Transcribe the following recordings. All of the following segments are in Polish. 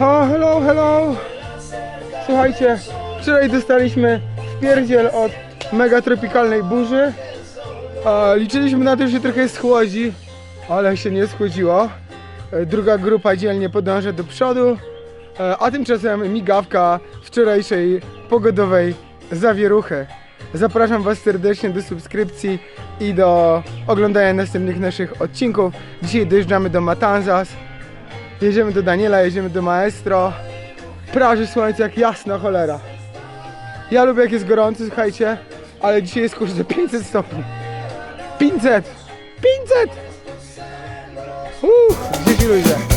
O, hello, hello. Słuchajcie, wczoraj dostaliśmy wpierdziel od mega tropikalnej burzy. A, liczyliśmy na to, że się trochę schłodzi, ale się nie schłodziło. E, Druga grupa dzielnie podąża do przodu, e, a tymczasem migawka wczorajszej pogodowej zawieruchy. Zapraszam Was serdecznie do subskrypcji i do oglądania następnych naszych odcinków. Dzisiaj dojeżdżamy do Matanzas. Jedziemy do Daniela, jedziemy do Maestro. Praży słońce jak jasna cholera. Ja lubię jak jest gorąco, słuchajcie, ale dzisiaj jest kurde 500 stopni. 500! 500! Uff, gdzie ci ludzie?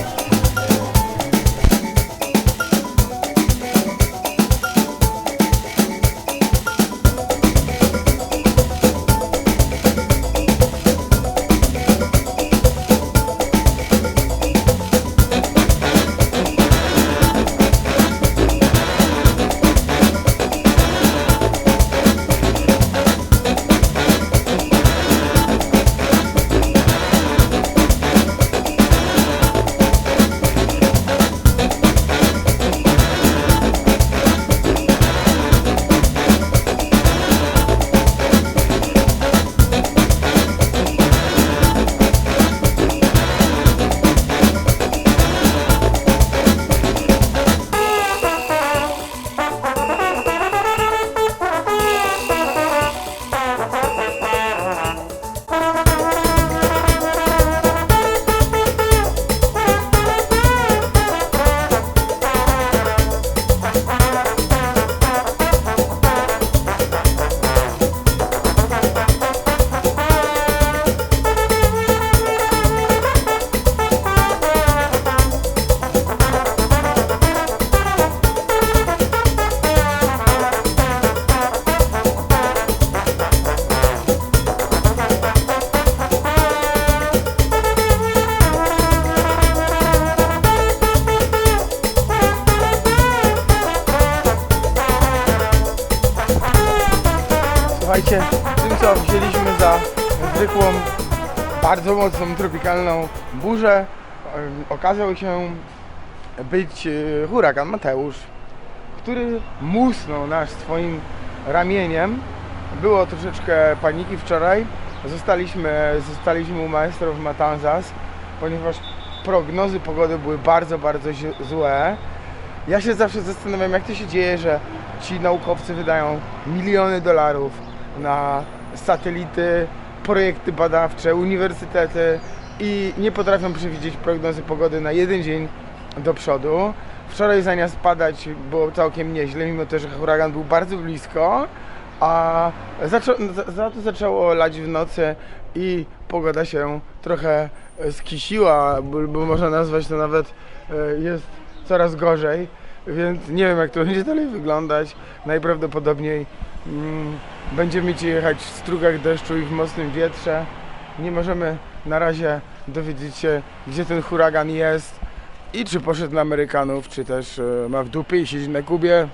Słuchajcie, tym co wzięliśmy za zwykłą, bardzo mocną tropikalną burzę, okazał się być e, huragan Mateusz, który musnął nas swoim ramieniem. Było troszeczkę paniki wczoraj. Zostaliśmy, zostaliśmy u maestrów Matanzas, ponieważ prognozy pogody były bardzo, bardzo złe. Ja się zawsze zastanawiam, jak to się dzieje, że ci naukowcy wydają miliony dolarów na satelity, projekty badawcze, uniwersytety i nie potrafią przewidzieć prognozy pogody na jeden dzień do przodu. Wczoraj zamiast padać było całkiem nieźle, mimo to, że huragan był bardzo blisko, a zaczą, za, za to zaczęło lać w nocy i pogoda się trochę skisiła, bo, bo można nazwać to nawet e, jest coraz gorzej, więc nie wiem jak to będzie dalej wyglądać. Najprawdopodobniej mm, będziemy ci jechać w strugach deszczu i w mocnym wietrze. Nie możemy na razie dowiedzieć się, gdzie ten huragan jest i czy poszedł na Amerykanów, czy też e, ma w dupie i siedzi na Kubie.